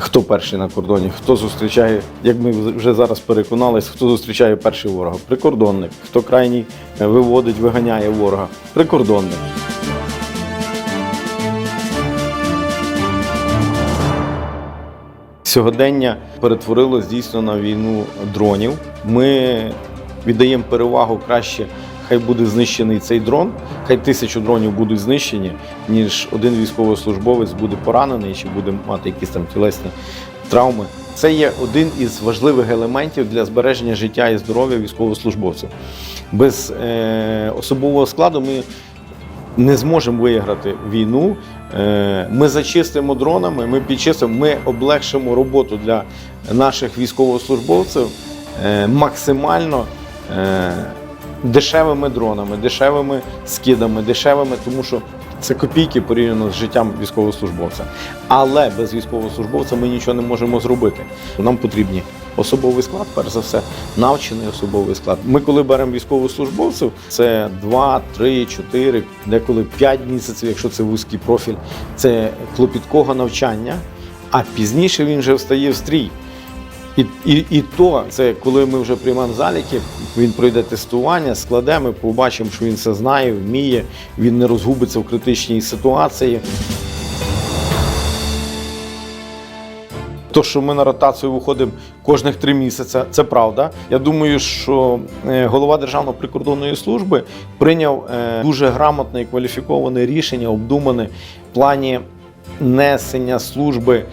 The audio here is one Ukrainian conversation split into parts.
Хто перший на кордоні, хто зустрічає, як ми вже зараз переконались, хто зустрічає перший ворога? Прикордонник. Хто крайній е, виводить, виганяє ворога? Прикордонник. Сьогодення перетворилось дійсно на війну дронів. Ми віддаємо перевагу краще, хай буде знищений цей дрон, хай тисячу дронів будуть знищені, ніж один військовослужбовець буде поранений чи буде мати якісь там тілесні травми. Це є один із важливих елементів для збереження життя і здоров'я військовослужбовців. Без е, особового складу ми не зможемо виграти війну. Е, Ми зачистимо дронами, ми підчистимо, ми облегшимо роботу для наших військовослужбовців е, максимально е, дешевими дронами, дешевими скидами, дешевими, тому що це копійки порівняно з життям військовослужбовця. Але без військовослужбовця ми нічого не можемо зробити. Нам потрібні особовий склад, перш за все, навчений особовий склад. Ми, коли беремо військовослужбовців, це 2, 3, 4, деколи 5 місяців, якщо це вузький профіль, це клопіткого навчання, а пізніше він вже встає в стрій. І, і, і то, це коли ми вже приймемо заліки, він пройде тестування, складе, ми побачимо, що він все знає, вміє, він не розгубиться в критичній ситуації. То, що ми на ротацію виходимо кожних три місяці, це правда. Я думаю, що е, голова Державної прикордонної служби прийняв е, дуже грамотне і кваліфіковане рішення, обдумане в плані несення служби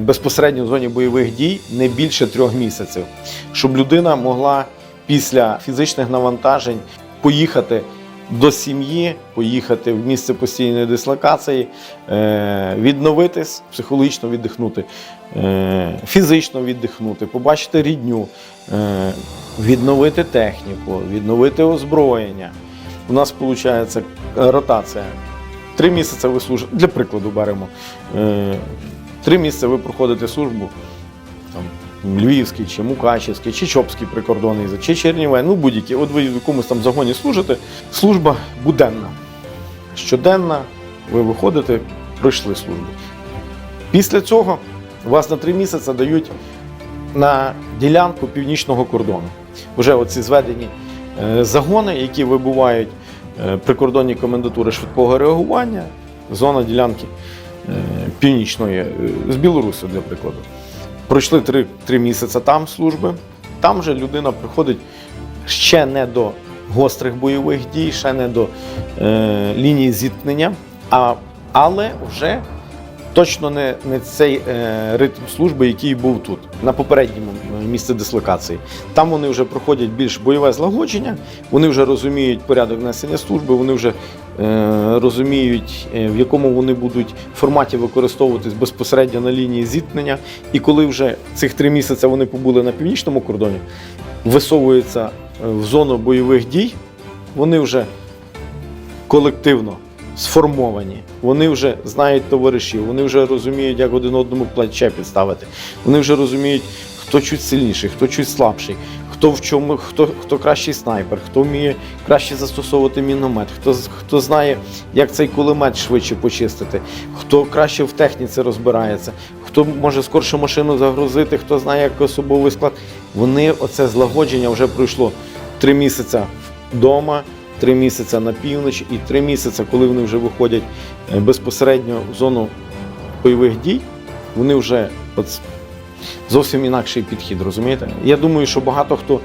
безпосередньо в зоні бойових дій не більше трьох місяців, щоб людина могла після фізичних навантажень поїхати до сім'ї, поїхати в місце постійної дислокації, е, відновитись, психологічно віддихнути, е, фізично віддихнути, побачити рідню, е, відновити техніку, відновити озброєння. У нас виходить ротація. Три місяці ви служите, для прикладу беремо. Три місяці ви проходите службу там, Львівський, чи Мукачівський, чи Чопський прикордонний, чи Черніве, ну будь-які. От ви в якомусь там загоні служите. Служба буденна. Щоденна, ви виходите, пройшли службу. Після цього вас на три місяці дають на ділянку північного кордону. Вже оці зведені е, загони, які вибувають е, прикордонні комендатури швидкого реагування, зона ділянки північної е, з Білорусі, для прикладу. Пройшли три, три місяці там служби. Там же людина приходить ще не до гострих бойових дій, ще не до е, лінії зіткнення, а, але вже точно не, не цей е, ритм служби, який був тут, на попередньому е, місці дислокації. Там вони вже проходять більш бойове злагодження, вони вже розуміють порядок несення служби, вони вже е, розуміють, е, в якому вони будуть форматі використовуватись безпосередньо на лінії зіткнення. І коли вже цих три місяці вони побули на північному кордоні, висовуються е, в зону бойових дій, вони вже колективно сформовані. Вони вже знають товаришів, вони вже розуміють, як один одному плече підставити. Вони вже розуміють, хто чуть сильніший, хто чуть слабший, хто в чому, хто, хто кращий снайпер, хто вміє краще застосовувати міномет, хто, хто знає, як цей кулемет швидше почистити, хто краще в техніці розбирається, хто може скорше машину загрузити, хто знає, як особовий склад. Вони оце злагодження вже пройшло три місяці вдома, три місяці на північ і три місяці, коли вони вже виходять е, безпосередньо в зону бойових дій, вони вже от зовсім інакший підхід, розумієте? Я думаю, що багато хто,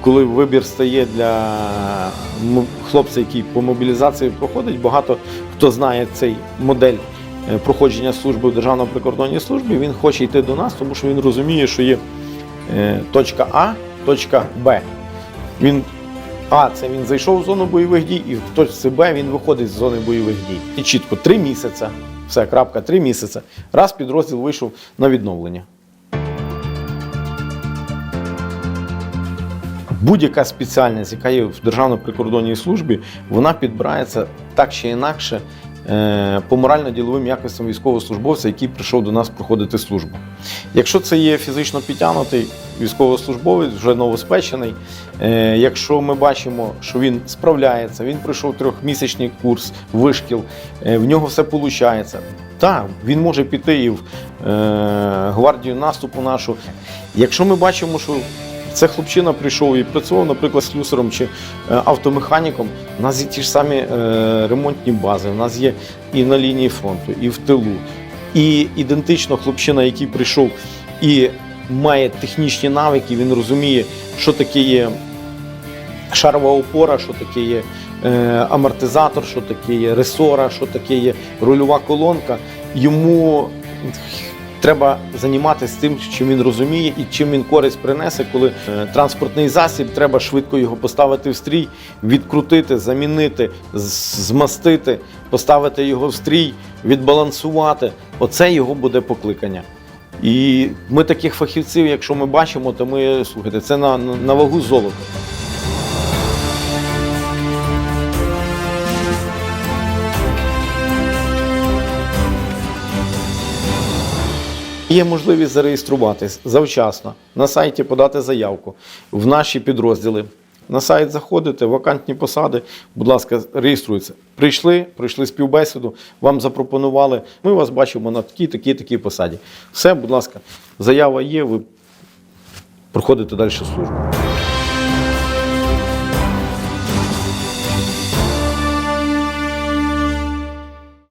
коли вибір стає для хлопця, який по мобілізації проходить, багато хто знає цей модель е, проходження служби в Державній прикордонній службі, він хоче йти до нас, тому що він розуміє, що є е, точка А, точка Б. Він а, це він зайшов в зону бойових дій, і в себе Б він виходить з зони бойових дій. І чітко три місяці, все, крапка, три місяці. Раз підрозділ вийшов на відновлення. Будь-яка спеціальність, яка є в Державній прикордонній службі, вона підбирається так чи інакше по морально-діловим якостям військовослужбовця, який прийшов до нас проходити службу. Якщо це є фізично підтягнутий військовослужбовець, вже новоспечений, е, якщо ми бачимо, що він справляється, він пройшов трьохмісячний курс, вишкіл, е, в нього все виходить. Так, він може піти і в е, гвардію наступу нашу. Якщо ми бачимо, що це хлопчина прийшов і працював, наприклад, слюсарем чи е, автомеханіком. У нас є ті ж самі е, ремонтні бази, у нас є і на лінії фронту, і в тилу. І ідентично хлопчина, який прийшов і має технічні навики, він розуміє, що таке є шарова опора, що таке є е, амортизатор, що таке є ресора, що таке є рульова колонка. Йому треба займатися тим, чим він розуміє і чим він користь принесе, коли е, транспортний засіб треба швидко його поставити в стрій, відкрутити, замінити, змастити, поставити його в стрій, відбалансувати. Оце його буде покликання. І ми таких фахівців, якщо ми бачимо, то ми слухайте, це на, на вагу золота. Є можливість зареєструватись завчасно, на сайті подати заявку в наші підрозділи. На сайт заходите, вакантні посади, будь ласка, реєструйтеся. Прийшли, пройшли співбесіду, вам запропонували. Ми вас бачимо на такій, такій, такій посаді. Все, будь ласка, заява є, ви проходите далі службу.